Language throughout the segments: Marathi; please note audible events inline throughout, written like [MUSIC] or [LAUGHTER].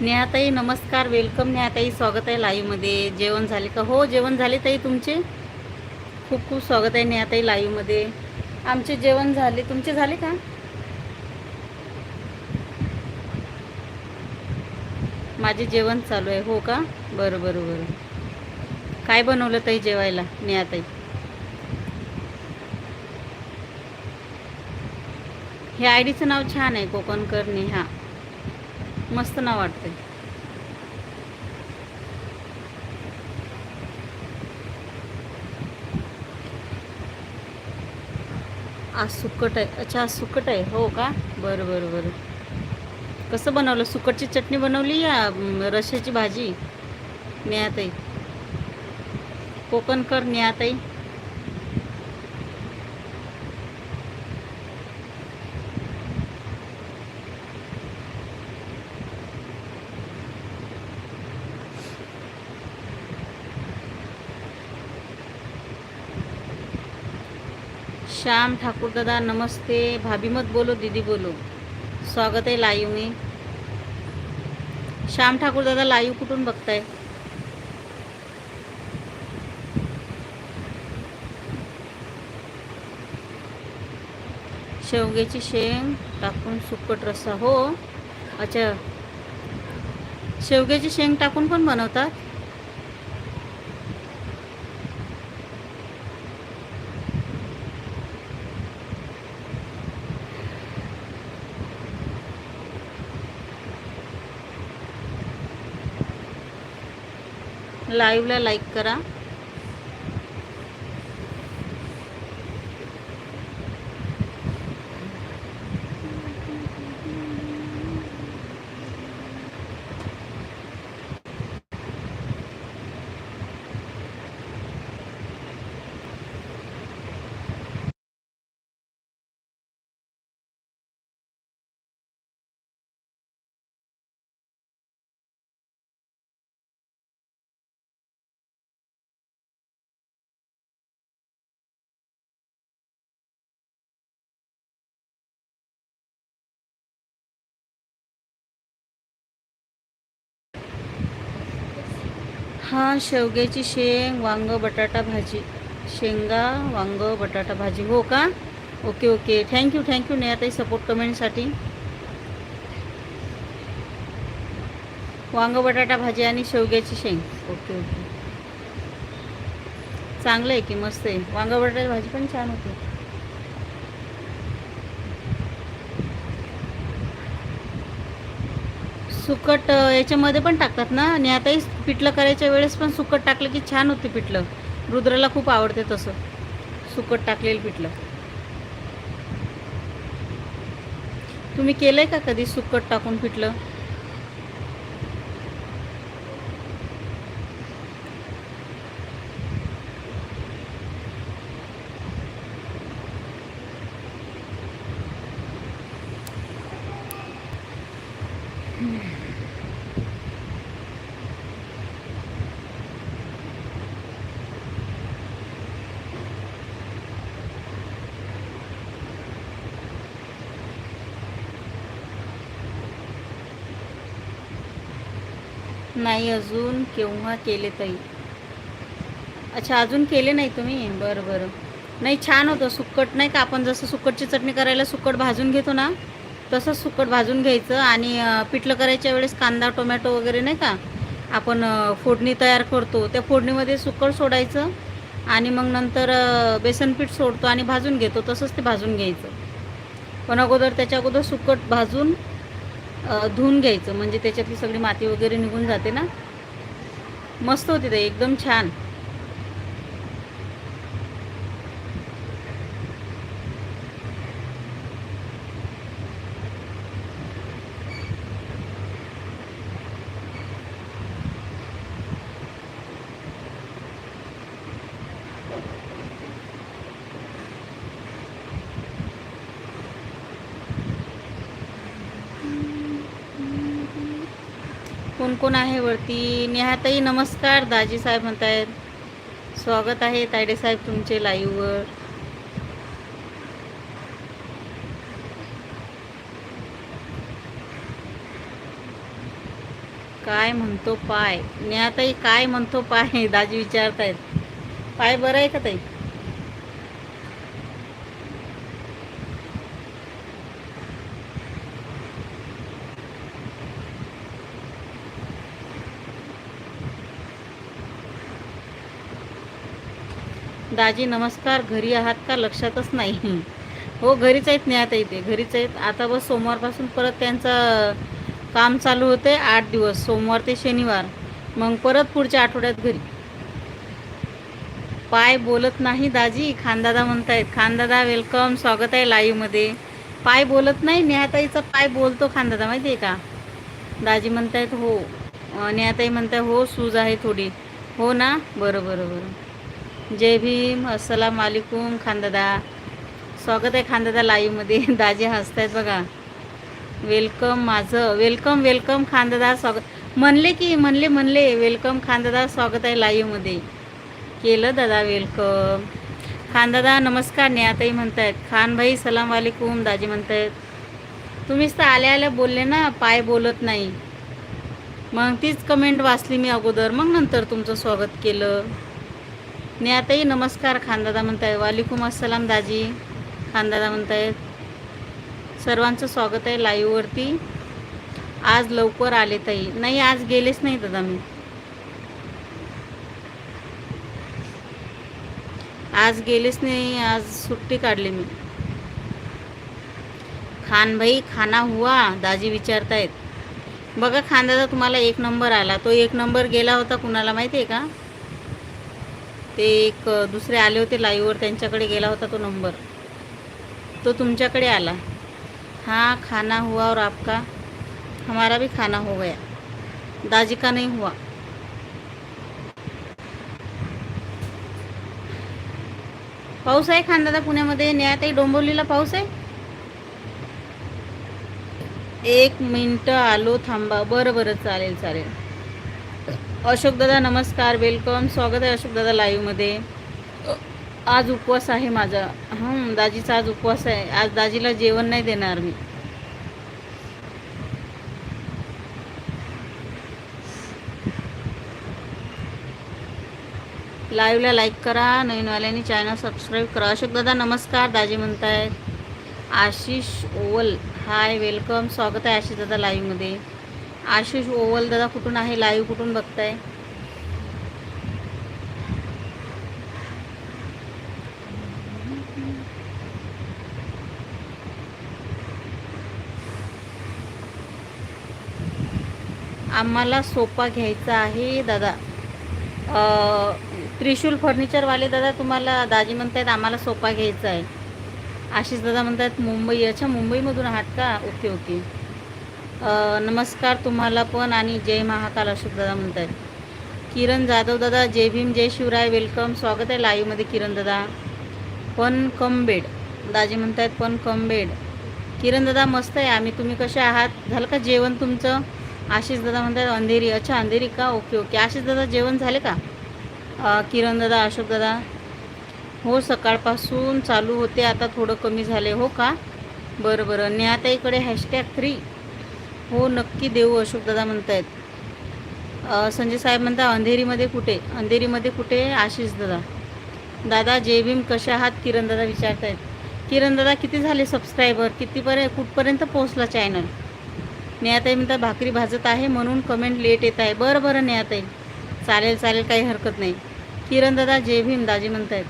नेहाताई नमस्कार वेलकम नेहाताई स्वागत आहे लाईव्हमध्ये जेवण झाले का? हो जेवण झाले ताई तुमचे? खूप खूप स्वागत आहे नेहाताई लाईव्हमध्ये आमचे जेवण झाले. तुमचे झाले का? माझे जेवण चालू आहे. हो का? बरं बरं बरं. काय बनवलं ताई जेवायला नेहाताई हे आय डीचं नाव छान आहे कोकणकर नेहा मस्त नाव वाटते आज सुकट आहे. अच्छा आज सुकट आहे. हो का? बरं बरं बरं. कसं बनवलं? सुकटची चटणी बनवली या रश्याची भाजी? न्याताई कोकणकर न्याताई श्याम ठाकूर दादा नमस्ते. भाभी मत बोलो दीदी बोलो. स्वागत आहे लाईव्ह मी श्याम ठाकूर दादा लाईव्ह कुठून बघताय? शेवग्याची शेंग टाकून सुकट रस्सा हो. अच्छा. शेवग्याची शेंग टाकून पण बनवतात? लाईव्हला लाईक करा. हां शेवग्याची शेंग वांग बटाटा भाजी. शेंगा वांग बटाटा भाजी. हो का? Okay okay. Thank you thank you Nehatai support कमेंटसाठी वांग बटाटा भाजी आणि शेवग्याची शेंग. Okay okay. चांगलं आहे की मस्त आहे. वांग बटाटा भाजी पण छान होते. सुकट याच्यामध्ये पण टाकतात ना? आणि आताही पिठलं करायच्या वेळेस पण सुकट टाकलं की छान होते पिठलं. रुद्राला खूप आवडते तसं. सुकट टाकलेलं पिठलं. तुम्ही केलं आहे का कधी सुकट टाकून पिठलं? नाही अजून. केव्हा केले ताई अच्छा अजून केले नाही तुम्ही? बरं बरं. नाही छान होतं. सुक्कट नाही का आपण जसं सुक्कटची चटणी करायला सुक्कट भाजून घेतो ना तसंच सुक्कट भाजून घ्यायचं. आणि पिठलं करायच्या वेळेस कांदा टोमॅटो वगैरे नाही का आपण फोडणी तयार करतो. त्या फोडणीमध्ये सुक्कट सोडायचं आणि मग नंतर बेसनपीठ सोडतो आणि भाजून घेतो. तसंच ते भाजून घ्यायचं. पण अगोदर त्याच्या अगोदर सुक्कट भाजून धुवून घ्यायचं. म्हणजे त्याच्यातली सगळी माती वगैरे निघून जाते ना. मस्त होते ते. एकदम छान. कोण कोण आहे वरती? नेहाताई नमस्कार. दाजी साहेब म्हणतायत स्वागत आहे तायडे साहेब तुमचे लाईव्हवर काय म्हणतो पाय? नेहाताई काय म्हणतो पाय? दाजी विचारतायत. पाय बरं आहे का ताई? दाजी नमस्कार. घरी आहात का? लक्षातच नाही. हो घरीच आहेत नेहात इथे घरीच आहेत. आता बस सोमवारपासून परत त्यांचं काम चालू होते आठ दिवस. सोमवार ते शनिवार. मग परत पुढच्या आठवड्यात घरी. पाय बोलत नाही दाजी खानदादा म्हणतायत. खानदादा वेलकम स्वागत आहे लाईव्हमध्ये पाय बोलत नाही? नेहाताईचा पाय बोलतो खानदादा माहिती आहे का? दाजी म्हणतायत हो. अं, नेहाताई म्हणताय हो सूज आहे थोडी. हो ना? बरं बरं बरं. जय भीम अस्सलाम वालेकुम खानदादा. स्वागत आहे खानदादा लाईव्हमध्ये. [LAUGHS] दाजी हसतायत बघा. वेलकम माझं. वेलकम वेलकम खानदादा स्वागत. म्हणले की म्हणले म्हणले वेलकम खानदादा स्वागत आहे लाईव्हमध्ये. केलं दादा वेलकम. खानदादा नमस्कार नेहाताई म्हणतायत. खानभाई सलाम वालेकुम दाजी म्हणतायत. तुम्हीच तर आल्या आल्या बोलले ना पाय बोलत नाही. मग तीच कमेंट वाचली मी अगोदर. मग नंतर तुमचं स्वागत केलं. नेहाताई नमस्कार खानदादा म्हणताय वालेकुम अस्सलाम दाजी. खानदादा म्हणतायत. सर्वांचं स्वागत आहे लाईव्हवरती आज लवकर आले ताई. नाही आज गेलेच नाही दादा मी. आज गेलेच नाही आज सुट्टी काढली मी. खान भाई खाना हुआ दाजी विचारतायत. बघा खानदादा तुम्हाला एक नंबर आला. तो एक नंबर गेला होता कुणाला माहिती आहे का? ते एक दुसरे आले होते लाईव्हवर त्यांच्याकडे गेला होता तो नंबर तो तुमच्याकडे आला. हाँ खाना हुआ और आपका? हमारा भी खाना हो गया. दाजी का नहीं हुआ. पाऊस आहे खानदादा पुण्यामध्ये? न्यायाताई डोंबिवलीला पाऊस आहे? एक मिनटं आलो थांबा. बरं बरं. चालेल चालेल. अशोक दादा नमस्कार वेलकम स्वागत आहे अशोक दादा लाईव्हमध्ये आज उपवास आहे माझा. हं दाजीचा आज उपवास आहे. आज दाजीला जेवण नाही देणार मी. लाईव्हला लाईक करा नवीनवाल्यांनी चॅनल सबस्क्राईब करा. अशोक दादा नमस्कार दाजी म्हणतायत. आशिष ओवल हाय वेलकम स्वागत आहे आशिष दादा लाईव्हमध्ये आशिष ओवल दादा कुठून आहे? लाईव्ह कुठून बघताय? आम्हाला सोफा घ्यायचा आहे दादा. त्रिशूल फर्निचरवाले दादा तुम्हाला दाजी म्हणतायत आम्हाला सोफा घ्यायचा आहे. आशिष दादा म्हणतात मुंबई अच्छा मुंबईमधून आहात का? Okay okay. नमस्कार तुम्हाला पण आणि जय महाकाल अशोक दादा म्हणतायत किरण जाधव दादा जय भीम जय शिवराय वेलकम स्वागत आहे लाईव्हमध्ये किरण दादा. पण कम बेड दाजी आहेत पण कम बेड किरण दादा मस्त आहे. आम्ही तुम्ही कसे आहात? झालं का जेवण तुमचं? आशिष दादा म्हणतात अंधेरी. अच्छा अंधेरी का? ओके ओके आशिष दादा जेवण झाले का? किरण दादा अशोक दादा. हो सकाळपासून चालू होते. आता थोडं कमी झाले. हो का? बरं बरं. नेहाताईकडे हॅशटॅग थ्री हो नक्की देऊ अशोकदादा म्हणत आहेत संजय साहेब म्हणता अंधेरीमध्ये कुठे? अंधेरीमध्ये कुठे? आशिष दादा. दादा जे भीम कशा आहात? किरण दादा आहेत किरण दादा किती झाले सबस्क्रायबर कितीपर्यंत कुठपर्यंत पोहोचला चॅनल नेहाताई म्हणतात भाकरी भाजत आहे म्हणून कमेंट लेट येत आहे. बरं बरं नेहाताई. चालेल चालेल काही हरकत नाही. किरण दादा जय भीम दाजी म्हणत आहेत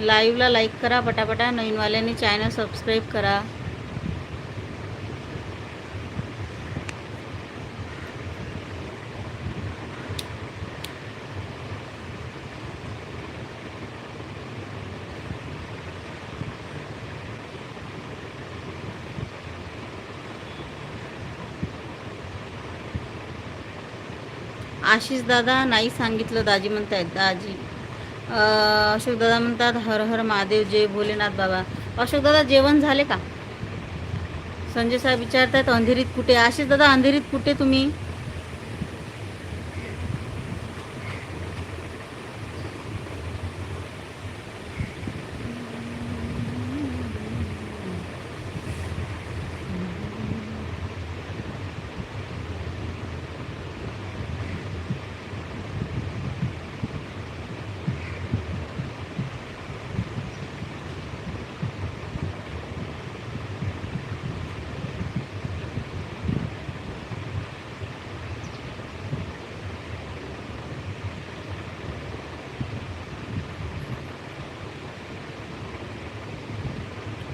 लाईव्हला लाईक करा पटापटा नवीनवाल्यांनी चॅनल सबस्क्राईब करा. आशिष दादा नाही सांगितलं दाजी म्हणतायत. दाजी. अशोकदादा म्हणतात हर हर महादेव जय भोलेनाथ बाबा. अशोकदादा जेवण झाले का? संजय साहेब विचारतात अंधेरीत कुठे? आशिष दादा अंधेरीत कुठे तुम्ही?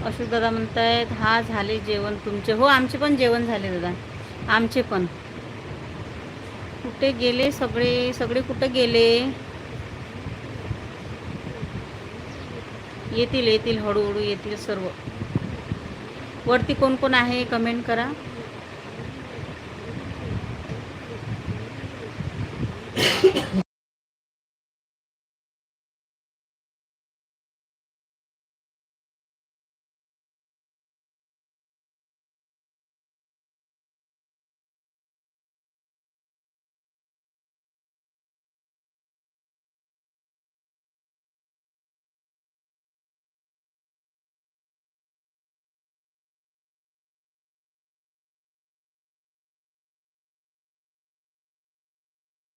अशोक दादा म्हणतायत हा झाले जेवण तुमचे. हो आमचे पण जेवण झाले दादा. आमचे पण. कुठे गेले सगळे? सगळे कुठे गेले? येतील येतील हळूहळू येतील सर्व. वरती कोण कोण आहे? कमेंट करा.